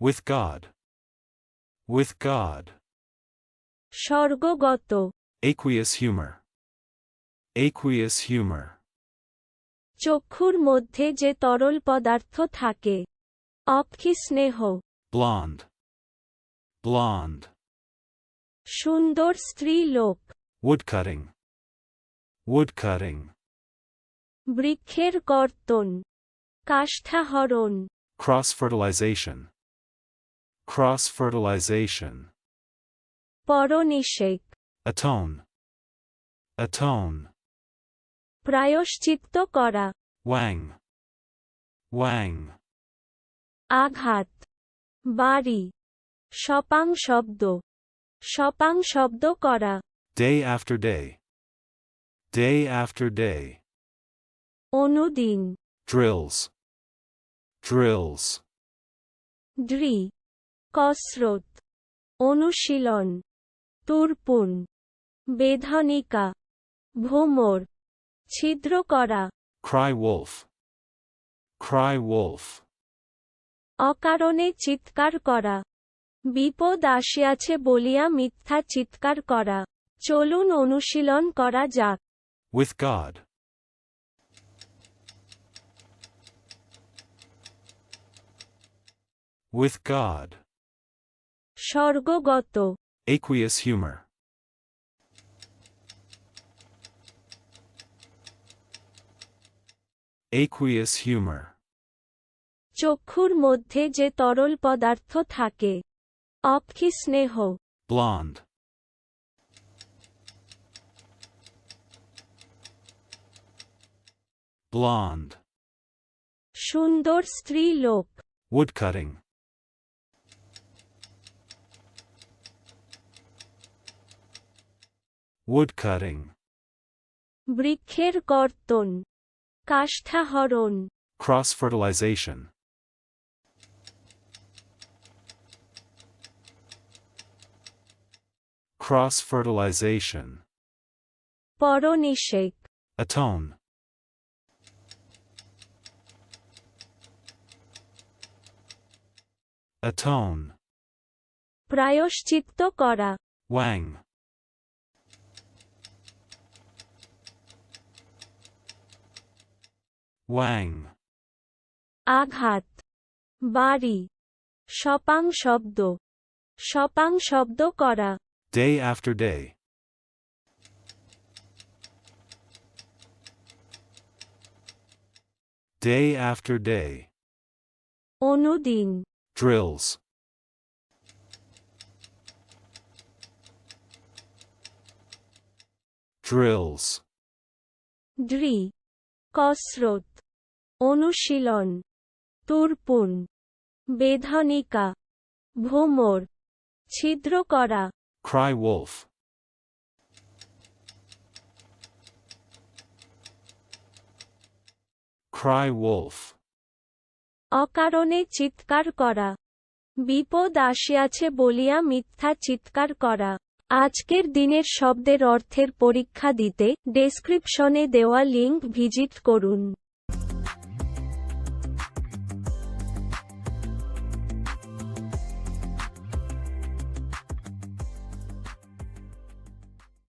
With God. With God. স্বর্গগত Aqueous humor. Aqueous humor. চক্ষুর মধ্যে যে তরল পদার্থ থাকে অক্ষি স্নেহ Blonde. Blonde. সুন্দর স্ত্রী লোক Woodcutting. Woodcutting. বৃক্ষের কর্তন কাষ্ঠাহরণ Cross fertilization. Cross fertilization. পরনিষেক Atone. Atone. প্রায়শ্চিত্ত করা Wang. Wang. আঘাত বাড়ি সপাং শব্দ সপাং শব্দ করা Day after day. Day after day. অনুদিন Drills. Drills. ড্রি কসরত অনুশীলন তুরপুন বেধনিকা ভোমর ছিদ্র করা Cry wolf. Cry wolf. অকারণে চিৎকার করা বিপদ আসিয়াছে বলিয়া মিথ্যা চিৎকার করা চলুন অনুশীলন করা যাক With God. With God. স্বর্গগত Aqueous humor. Aqueous humor. চক্ষুর মধ্যে যে তরল পদার্থ থাকে অক্ষি স্নেহ Blonde. Blonde. সুন্দর স্ত্রী লোক Woodcutting. Woodcutting. বৃক্ষের কর্তন কাষ্ঠাহরণ Cross fertilization. Cross fertilization. পরনিষেক Atone. Atone. প্রায়শ্চিত্ত করা Wang. Wang. আঘাত বাড়ি সপাং শব্দ সপাং শব্দ করা Day after day. Day after day. অনুদিন Drills. Drills. ড্রি কসরত অনুশীলন তুরপুন বেধনিকা ভোমর ছিদ্র করা Cry wolf. Cry wolf. অকারণে চিৎকার করা বিপদ আসিয়াছে বলিয়া মিথ্যা চিৎকার করা আজকের দিনের শব্দের অর্থের পরীক্ষা দিতে ডেসক্রিপশনে দেওয়া লিংক ভিজিট করুন